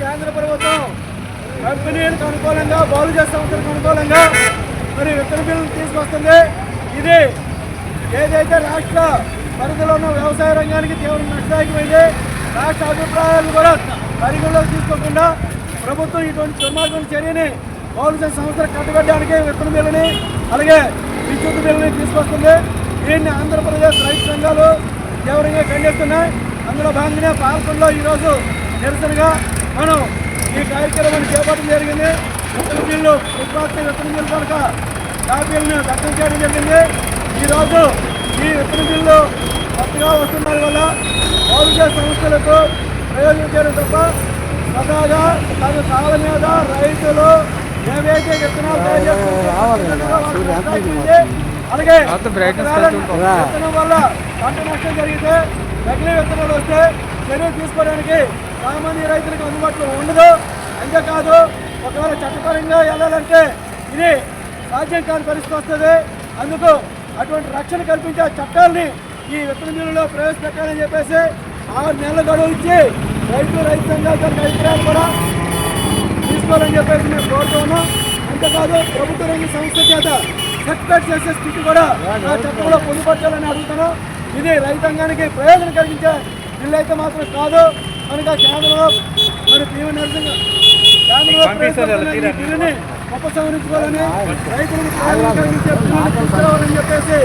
కేంద్ర ప్రభుత్వం గర్భిణీలతో అనుకూలంగా బౌలుజ సంస్థలకు అనుకూలంగా మరి విత్తన బిల్లు తీసుకొస్తుంది. ఇది ఏదైతే రాష్ట్ర పరిధిలో ఉన్న వ్యవసాయ రంగానికి తీవ్ర నష్టదాయకమైంది రాష్ట్ర అభిప్రాయాలు కూడా పరిగణలోకి తీసుకోకుండా ప్రభుత్వం ఇటువంటి దుర్మార్గం చర్యని చేసే సంస్థలు కట్టుబెట్టడానికి విత్తన బిల్లుని అలాగే విద్యుత్ బిల్లుని తీసుకొస్తుంది. దీన్ని ఆంధ్రప్రదేశ్ రైతు సంఘాలు తీవ్రంగా ఖండిస్తున్నాయి. అందులో భాగంగానే పాలకొండలో ఈరోజు నిరసనగా మనం ఈ కార్యక్రమాన్ని చేపట్టడం జరిగింది. విత్తన బిల్లు ఉత్పత్తి విత్తన బిల్లు కనుక కాపీలను దగ్ధం చేయడం జరిగింది. ఈరోజు ఈ విత్తన బిల్లు కొత్తగా వస్తున్న వల్ల పౌరుష సంస్థలకు ప్రయోజనం చేయడం తప్ప సదాగా తన సాల మీద రైతులు ఏవైతే విత్తనాలు. అలాగే విత్తనం వల్ల పంట నష్టం జరిగితే నకిలీ విత్తనాలు వస్తే చర్య తీసుకోవడానికి సామాన్య రైతులకు అందుబాటులో ఉండదు. అంతేకాదు ఒకవేళ చట్టపరంగా వెళ్ళాలంటే ఇది సాధ్యం కాని పరిస్థితి వస్తుంది. అందుకు అటువంటి రక్షణ కల్పించే చట్టాలని ఈ విత్తన బిల్లులో ప్రవేశపెట్టాలని చెప్పేసి ఆరు నెలల గడువు ఇచ్చి రైతు రైతు సంఘాల అభిప్రాయాలు కూడా తీసుకోవాలని చెప్పేసి మేము కోరుతున్నాం అంతేకాదు ప్రభుత్వ రంగ సంస్థ చేత సర్టిఫికేట్ చేసే స్థితి కూడా ఆ చట్టంలో పొందుపరచాలని అడుగుతున్నాం. ఇది రైతాంగానికి ప్రయోజనం కలిగించే బిల్లు అయితే మాత్రం కాదు. కనుక కేంద్రంలో మరి ప్రవేశపెడుతున్న ఈ బిల్లుని ఉపసంహరించుకోవాలని రైతులకు ప్రయోజనం కలిగించే చెప్పేసి